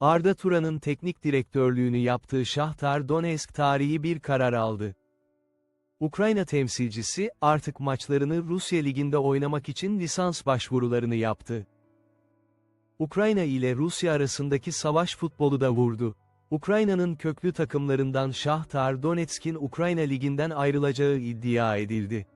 Arda Turan'ın teknik direktörlüğünü yaptığı Şahtar Donetsk tarihi bir karar aldı. Ukrayna temsilcisi, artık maçlarını Rusya Ligi'nde oynamak için lisans başvurularını yaptı. Ukrayna ile Rusya arasındaki savaş futbolu da vurdu. Ukrayna'nın köklü takımlarından Şahtar Donetsk'in Ukrayna Ligi'nden ayrılacağı iddia edildi.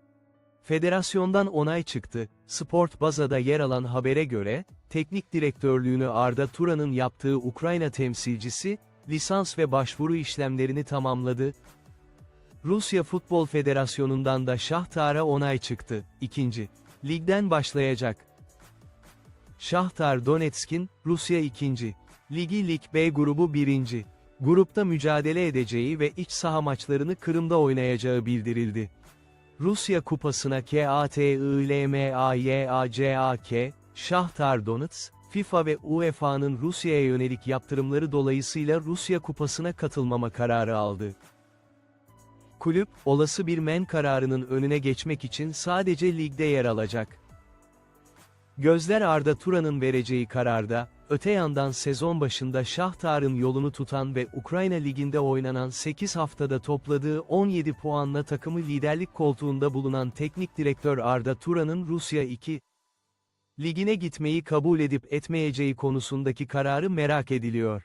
Federasyondan onay çıktı. Sport Baza'da yer alan habere göre, teknik direktörlüğünü Arda Turan'ın yaptığı Ukrayna temsilcisi, lisans ve başvuru işlemlerini tamamladı. Rusya Futbol Federasyonu'ndan da Şahtar'a onay çıktı. İkinci, ligden başlayacak. Şahtar Donetsk'in, Rusya 2. Ligi Lig B grubu 1. Grupta mücadele edeceği ve iç saha maçlarını Kırım'da oynayacağı bildirildi. Rusya Kupası'na KATILMAYACAK, Şahtar Donetsk, FIFA ve UEFA'nın Rusya'ya yönelik yaptırımları dolayısıyla Rusya Kupası'na katılmama kararı aldı. Kulüp, olası bir men kararının önüne geçmek için sadece ligde yer alacak. Gözler Arda Turan'ın vereceği kararda, öte yandan sezon başında Şahtar'ın yolunu tutan ve Ukrayna Ligi'nde oynanan 8 haftada topladığı 17 puanla takımı liderlik koltuğunda bulunan teknik direktör Arda Turan'ın Rusya 2 ligine gitmeyi kabul edip etmeyeceği konusundaki kararı merak ediliyor.